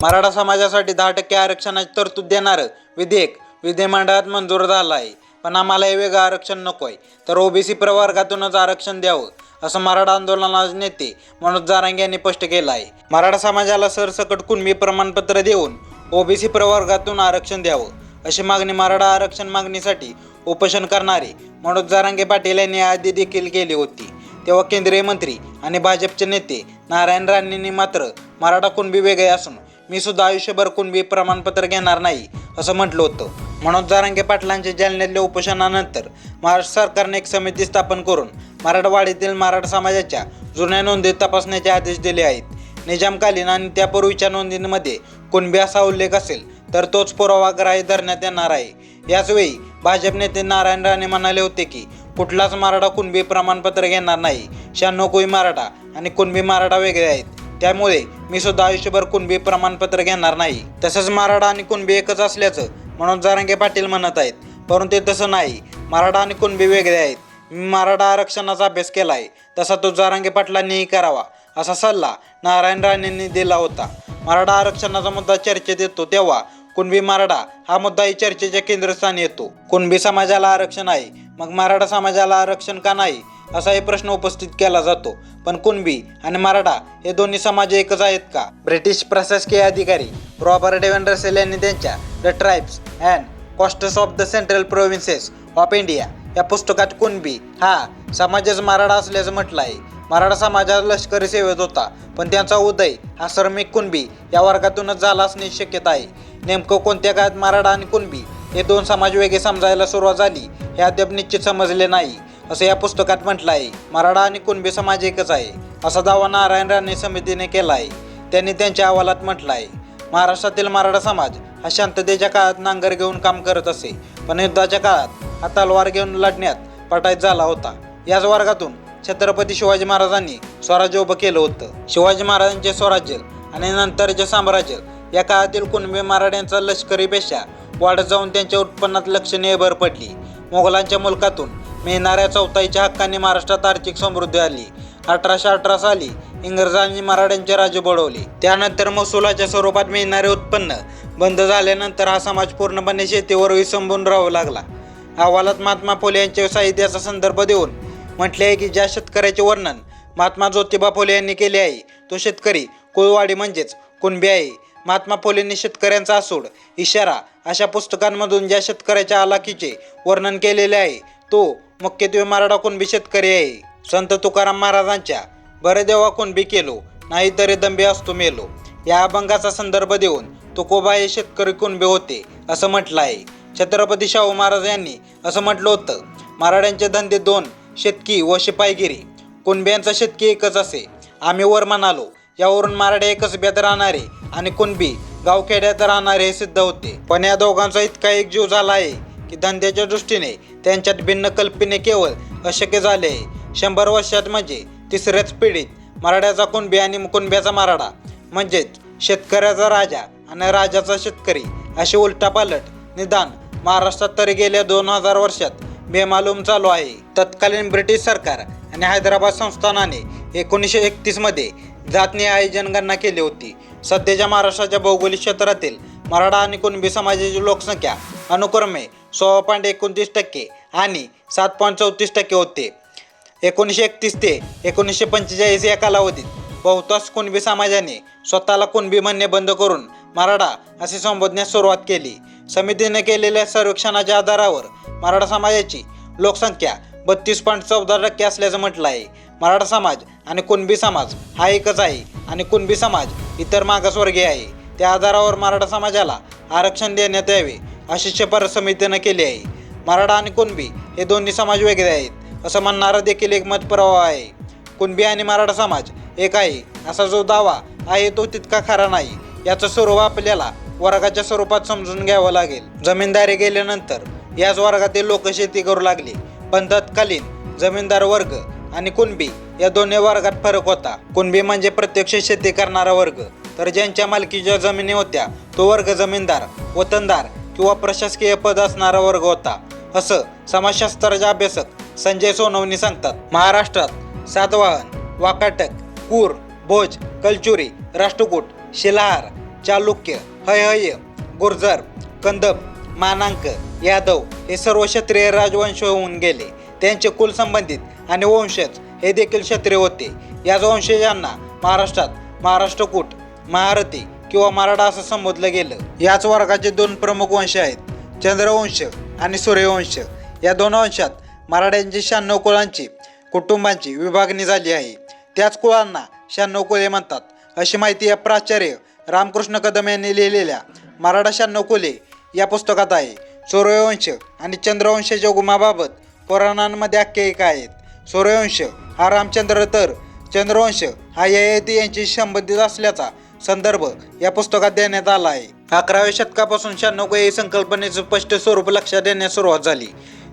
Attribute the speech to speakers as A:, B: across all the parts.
A: मराठा समाजासाठी दहा टक्के आरक्षणाची तरतूद देणारं विधेयक विधिमंडळात मंजूर झालं आहे पण आम्हाला हे वेगळं आरक्षण नको आहे तर ओबीसी प्रवर्गातूनच आरक्षण द्यावं असं मराठा आंदोलनाचे नेते मनोज जारांगे यांनी स्पष्ट केलं आहे मराठा समाजाला सरसकट कुणबी प्रमाणपत्र देऊन ओबीसी प्रवर्गातून आरक्षण द्यावं अशी मागणी मराठा आरक्षण मागणीसाठी उपोषण करणारे मनोज जारांगे पाटील यांनी आधी देखील केली होती. तेव्हा केंद्रीय मंत्री आणि भाजपचे नेते नारायण राणेंनी मात्र मराठा कुणबी वेगळे असून मी सुद्धा आयुष्यभर कुणबी प्रमाणपत्र घेणार नाही असं म्हटलं होतं. मनोज जारांगे पाटलांच्या जालन्यातल्या उपोषणानंतर महाराष्ट्र सरकारने एक समिती स्थापन करून मराठवाड्यातील मराठा समाजाच्या जुन्या नोंदी तपासण्याचे आदेश दिले आहेत. निजामकालीन आणि त्यापूर्वीच्या नोंदींमध्ये कुणबी असा उल्लेख असेल तर तोच पुरावा धरण्यात येणार आहे. याचवेळी भाजप नेते नारायण राणे म्हणाले होते की कुठलाच मराठा कुणबी प्रमाणपत्र घेणार नाही. शहाण्णव कोई मराठा आणि कुणबी मराठा वेगळे आहेत. त्यामुळे मी सुद्धा आयुष्यभर कुणबी प्रमाणपत्र घेणार नाही. तसंच मराठा आणि कुणबी एकच असल्याचं म्हणून जारंगे पाटील म्हणत आहेत. परंतु तसं नाही. मराठा आणि कुणबी वेगळे आहेत. मी मराठा आरक्षणाचा अभ्यास केला आहे तसा तो जारांगे पाटलांनीही करावा असा सल्ला नारायण राणेंनी दिला होता. मराठा आरक्षणाचा मुद्दा चर्चेत येतो तेव्हा कुणबी मराठा हा मुद्दाही चर्चेच्या केंद्रस्थानी येतो. कुणबी समाजाला आरक्षण आहे मग मराठा समाजाला आरक्षण का नाही असाही प्रश्न उपस्थित केला जातो. पण कुणबी आणि मराठा हे दोन्ही समाज एकच आहेत का? ब्रिटिश प्रशासकीय अधिकारी रॉबर्ट एवन रसेल यांनी त्यांच्या the tribes and castes of the central provinces of India या पुस्तकात कुणबी हा समाजच मराठा असल्याचं म्हटलं आहे मराठा समाजात लष्करी सेवेत होता पण त्यांचा उदय हा श्रमिक कुणबी या वर्गातूनच झाला असण्याची शक्यता आहे. नेमकं कोणत्या काळात मराठा आणि कुणबी हे दोन समाज वेगळे समजायला सुरुवात झाली. हे अद्याप निश्चित समजले नाही असं या पुस्तकात म्हटलं आहे मराठा आणि कुणबी समाज एकच आहे असा दावा नारायण राणे समितीने केला आहे त्यांनी त्यांच्या अहवालात म्हटलं आहे महाराष्ट्रातील मराठा समाज हा शांततेच्या काळात नांगर घेऊन काम करत असे पण युद्धाच्या काळात हा तलवार घेऊन लढण्यात पटायत झाला होता. याच वर्गातून छत्रपती शिवाजी महाराजांनी स्वराज्य उभं केलं होतं. शिवाजी महाराजांचे स्वराज्य आणि नंतरचे साम्राज्य या काळातील कुणबी मराठ्यांचा लष्करी पेशा वाढत जाऊन त्यांच्या उत्पन्नात लक्षणीय भर पडली. मोगलांच्या मुलकातून मिळणाऱ्या चौथाईच्या हक्काने महाराष्ट्रात आर्थिक समृद्धी आली. अठराशे अठरा साली इंग्रजांनी मराठ्यांचे राज्य बुडवले. त्यानंतर महसुलाच्या स्वरूपात मिळणारे उत्पन्न बंद झाल्यानंतर हा समाज पूर्णपणे शेतीवर विसंबून राहू लागला. अहवालात महात्मा फुले यांच्या साहित्याचा संदर्भ देऊन म्हटले आहे की ज्या शेतकऱ्याचे वर्णन महात्मा ज्योतिबा फुले यांनी केले आहे तो शेतकरी कुळवाडी म्हणजेच कुणबी आहे. महात्मा फुलेंनी शेतकऱ्यांचा आसूड इशारा अशा पुस्तकांमधून ज्या शेतकऱ्याच्या आलाखीचे वर्णन केलेले आहे तो मुख्यत्वे मराठा कुणबी शेतकरी आहे. संत तुकाराम महाराजांच्या बरे देवा कुणबी केलो नाही तरी दंबे असतो मेलो. या अभंगाचा संदर्भ देऊन तुकोबा हे शेतकरी कुणबे होते असं म्हटलं आहे. छत्रपती शाहू महाराज यांनी असं म्हटलं होतं मराठ्यांचे धंदे दोन शेतकी व शिपाईगिरी. कुणब्यांचा शेतकी एकच असे. आम्ही वर म्हणालो यावरून मराठे एकच बेद राहणारे आणि कुणबी गावखेड्यात राहणारे हे सिद्ध होते. पण या दोघांचा इतका एक जीव झाला आहे की धंद्याच्या दृष्टीने त्यांच्यात भिन्न कल्पने केवळ अशक्य झाले. आहे शंभर वर्षात म्हणजे तिसऱ्याच पिढीत मराठ्याचा कुणबी आणि कुणब्याचा मराठा. म्हणजेच शेतकऱ्याचा राजा आणि राजाचा शेतकरी अशी उलटापालट निदान महाराष्ट्रात तरी गेल्या दोन हजार वर्षात बेमालूम चालू आहे. तत्कालीन ब्रिटिश सरकार आणि हैदराबाद संस्थानाने एकोणीसशे एकतीसमध्ये जातनी आयोजनगणना केली होती. सध्याच्या महाराष्ट्राच्या भौगोलिक क्षेत्रातील मराठा आणि कुणबी समाजाची लोकसंख्या अनुक्रमे सोळा पॉईंट एकोणतीस टक्के आणि सात पॉईंट चौतीस टक्के होते. एकोणीसशे एकतीस ते एकोणीसशे पंचेचाळीस या कालावधीत बहुतांश कुणबी समाजाने स्वतःला कुणबी म्हणणे बंद करून मराठा असे संबोधण्यास सुरुवात केली. समितीने केलेल्या सर्वेक्षणाच्या आधारावर मराठा समाजाची लोकसंख्या बत्तीस पॉईंट चौदा टक्के असल्याचं म्हटलं आहे. मराठा समाज आणि कुणबी समाज हा एकच आहे आणि कुणबी समाज इतर मागासवर्गीय आहे. त्या आधारावर मराठा समाजाला आरक्षण देण्यात यावे अशी शिफारस समितीनं केली आहे. मराठा आणि कुणबी हे दोन्ही समाज वेगळे आहेत असं म्हणणारा देखील एक मत प्रवाह आहे. कुणबी आणि मराठा समाज एक आहे असा जो दावा आहे तो तितका खरा नाही याचं स्वरूप आपल्याला वर्गाच्या स्वरूपात समजून घ्यावं लागेल. जमीनदारी गेल्यानंतर याच वर्गातील लोक शेती करू लागले पण तत्कालीन जमीनदार वर्ग आणि कुणबी या दोन्ही वर्गात फरक होता. कुणबी म्हणजे प्रत्यक्ष शेती करणारा वर्ग. तर ज्यांच्या मालकीच्या जमिनी होत्या तो वर्ग जमीनदार वतनदार किंवा प्रशासकीय पद असणारा वर्ग होता. असं समाजशास्त्राचे अभ्यासक संजय सोनवणी सांगतात. महाराष्ट्रात सातवाहन वाकाटक कूर भोज कलचुरी राष्ट्रकूट शिलाहार चालुक्य हयहय गुर्जर कंदप मानांक यादव हे सर्व क्षत्रिय राजवंश होऊन गेले. त्यांचे कुल संबंधित आणि वंशज हे देखील क्षत्रिय होते. याच वंशजांना महाराष्ट्रात महाराष्ट्रकूट महारथी किंवा मराठा असं संबोधलं गेलं. याच वर्गाचे दोन प्रमुख वंश आहेत चंद्रवंश आणि सूर्यवंश. या दोन वंशात मराठ्यांची शहाण्णव कुळांची कुटुंबांची विभागणी झाली आहे. त्याच कुळांना शहाण्णव कुळे म्हणतात. अशी माहिती या प्राचार्य रामकृष्ण कदम यांनी लिहिलेल्या मराठा शहाण्णव कुले या पुस्तकात आहे. सूर्यवंश आणि चंद्रवंशाच्या गुमाबाबत पुराणांमध्ये आख्यायिका आहेत. सूर्यवंश हा रामचंद्र तर चंद्रवंश हा ययाती यांची संबंधित असल्याचा संदर्भ या पुस्तकात देण्यात आला आहे. अकराव्या शतकापासून शहाण्णव ही संकल्पनेचं स्पष्ट स्वरूप लक्षात येण्यास सुरुवात झाली.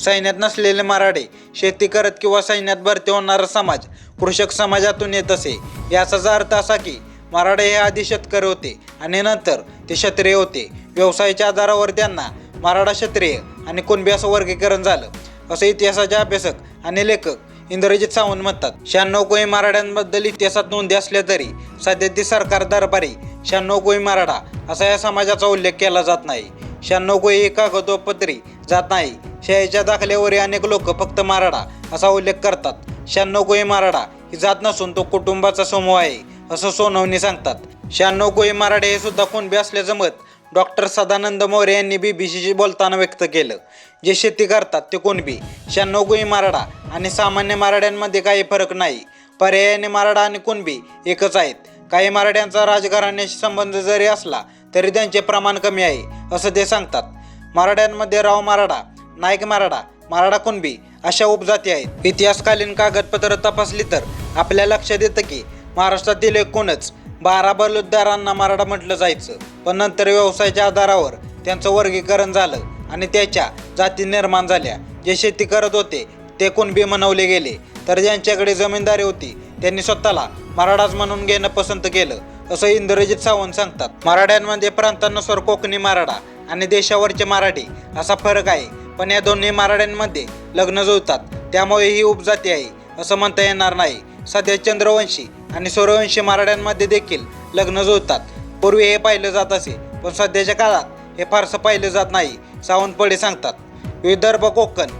A: सैन्यात नसलेले मराठे शेती करत किंवा सैन्यात भरती होणारा समाज कृषक समाजातून येत असे. याचाच अर्थ असा की मराठे हे आधी शेतकरी होते आणि नंतर ते क्षत्रिय होते. व्यवसायाच्या आधारावर त्यांना मराठा क्षत्रिय आणि कुणबी असं वर्गीकरण झालं. असं इतिहासाचे अभ्यासक आणि लेखक इंद्रजित सावंत म्हणतात शहाण्णव कोळी मराठ्यांबद्दल इतिहासात नोंदी असल्या तरी सध्या ती सरकार दरबारी शहाण्णव कोळी मराठा असा या समाजाचा उल्लेख केला जात नाही. शहाण्णव कोळी ही कागदोपत्री जात नाही. शाळेच्या दाखल्यावर अनेक लोक फक्त मराठा असा उल्लेख करतात. शहाण्णव कोळी मराठा ही जात नसून तो कुटुंबाचा समूह आहे असं सोनवणी सांगतात. शहाण्णव कोळी मराठे हे सुद्धा कोणबी असल्याचं मत डॉक्टर सदानंद मोरे यांनी बी बी सीशी बोलताना व्यक्त केलं. जे शेती करतात ते कुणबी शहाण्णव गुई माराडा आणि सामान्य मराठ्यांमध्ये काही फरक नाही. पर्यायाने माराडा आणि कुणबी एकच आहेत. काही मराठ्यांचा राजघराण्याशी संबंध जरी असला तरी त्यांचे प्रमाण कमी आहे असं ते सांगतात. मराठ्यांमध्ये राव मराठा नाईक मराठा मराठा कुणबी अशा उपजाती आहेत. इतिहासकालीन कागदपत्र तपासली तर आपल्या लक्षात येतं की महाराष्ट्रातील एकूणच बारा बलुतदारांना मराठा म्हटलं जायचं. पण नंतर व्यवसायाच्या आधारावर त्यांचं वर्गीकरण झालं आणि त्याच्या जाती निर्माण झाल्या. जे शेती करत होते ते कुणबी म्हणवले गेले. तर ज्यांच्याकडे जमीनदारी होती त्यांनी स्वतःला मराठाच म्हणून घेणं पसंत केलं असं इंद्रजित सावंत सांगतात. मराठ्यांमध्ये प्रांतानुसार कोकणी मराठा आणि देशावरचे मराठी असा फरक आहे. पण या दोन्ही मराठ्यांमध्ये लग्न जुळतात त्यामुळे ही उपजाती आहे असं म्हणता येणार नाही. सध्या चंद्रवंशी आणि सूर्यवंशी मराठ्यांमध्ये देखील लग्न जुळतात. पूर्वी हे पाहिलं जात असे पण सध्याच्या काळात हे फारसं पाहिलं जात नाही सावंतपडे सांगतात. विदर्भ कोकण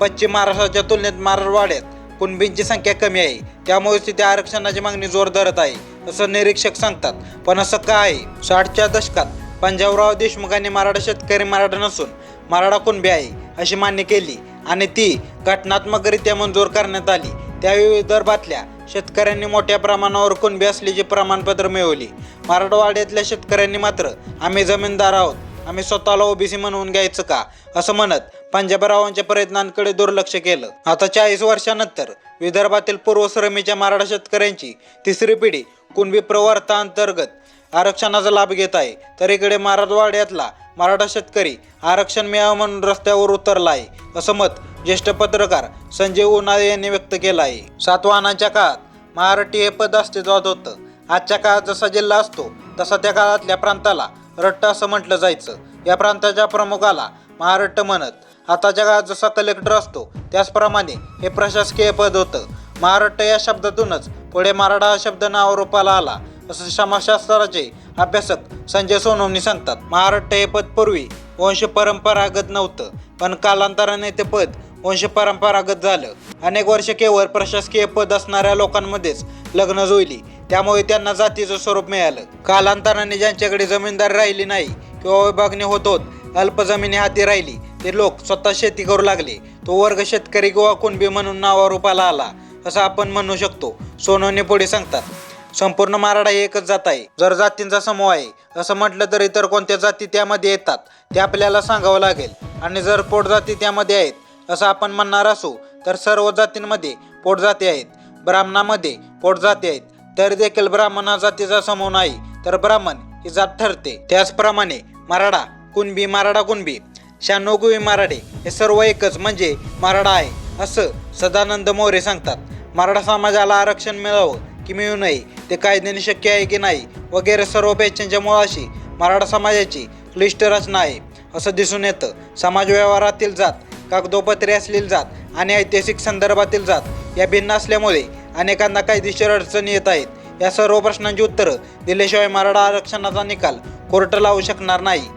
A: पश्चिम महाराष्ट्राच्या तुलनेत मारवाड्यात कुणबींची संख्या कमी आहे. त्यामुळे तिथे आरक्षणाची मागणी जोर धरत आहे असं निरीक्षक सांगतात. पण असं का आहे? साठच्या दशकात पंजाबराव देशमुखांनी मराठा शेतकरी मराठा नसून मराठा कुणबी आहे अशी मान्य केली. आणि ती घटनात्मकरित्या मंजूर करण्यात आली. त्यावेळी विदर्भातल्या शेतकऱ्यांनी मोठ्या प्रमाणावर कुणबी असल्याचे प्रमाणपत्र मिळवली. मराठवाड्यातल्या शेतकऱ्यांनी मात्र आम्ही जमीनदार आहोत आम्ही स्वतःला ओबीसी म्हणून घ्यायचं का? असं म्हणत पंजाबरावांच्या प्रयत्नांकडे दुर्लक्ष केलं. आता चाळीस वर्षानंतर विदर्भातील पूर्वश्रमीच्या मराठा शेतकऱ्यांची तिसरी पिढी कुणबी प्रवर्ताअंतर्गत आरक्षणाचा लाभ घेत आहे. तर इकडे मराठवाड्यातला मराठा शेतकरी आरक्षण मिळावं म्हणून रस्त्यावर उतरला आहे असं मत ज्येष्ठ पत्रकार संजय उन्हाळे यांनी व्यक्त केला आहे सातवाहनांच्या काळात महाराष्ट्र हे पद अस्तित्वात होतं. आजच्या काळात जसा जिल्हा असतो तसा त्या काळातल्या प्रांताला रट्ट असं म्हटलं जायचं. या प्रांताच्या प्रमुखाला महारट्ट म्हणत. आताच्या काळात जसा कलेक्टर असतो त्याचप्रमाणे हे प्रशासकीय पद होतं. महाराष्ट्र या शब्दातूनच पुढे मराठा हा शब्द नावारूपाला आला असं समाजशास्त्राचे अभ्यासक संजय सोनवणी सांगतात. महाराष्ट्र हे पद पूर्वी वंश परंपरागत नव्हतं पण कालांतराने ते पद वंश परंपरागत झालं. अनेक वर्ष केवळ प्रशासकीय पद असणाऱ्या लोकांमध्येच लग्न जुळली त्यामुळे त्यांना जातीचं स्वरूप मिळालं. कालांतराने ज्यांच्याकडे जमीनदार राहिली नाही किंवा विभागणी होत होत अल्प जमिनी हाती राहिली ते लोक स्वतः शेती करू लागले. तो वर्ग शेतकरी किंवा कुणबी म्हणून नावारूपाला आला असं आपण म्हणू शकतो. सोनवणे पुढे सांगतात संपूर्ण मराठा ही एकच जात आहे. जर जातींचा समूह आहे असं म्हटलं तर इतर कोणत्या जाती त्यामध्ये येतात ते आपल्याला सांगावं लागेल. आणि जर पोटजाती त्यामध्ये आहेत असं आपण म्हणणार असू तर सर्व जातींमध्ये पोटजाती आहेत. ब्राह्मणामध्ये पोटजाती आहेत. तर देखील ब्राह्मण हा जातीचा समूह नाही तर ब्राह्मण ही जात ठरते. त्याचप्रमाणे मराठा कुणबी मराठा कुणबी शहाण्णव कुवी मराठे हे सर्व एकच म्हणजे मराठा आहे असं सदानंद मोरे सांगतात. मराठा समाजाला आरक्षण मिळावं की मिळू नये ते कायद्याने शक्य आहे की नाही वगैरे सर्व पेचांच्या मुळाशी मराठा समाजाची क्लिष्ट रचना आहे असं दिसून येतं. समाज व्यवहारातील जात कागदोपत्री असलेली जात आणि ऐतिहासिक संदर्भातील जात या भिन्न असल्यामुळे अनेकांना कायदेशीर अडचणी येत आहेत. या सर्व प्रश्नांची उत्तरं दिल्याशिवाय मराठा आरक्षणाचा निकाल कोर्ट लावू शकणार नाही.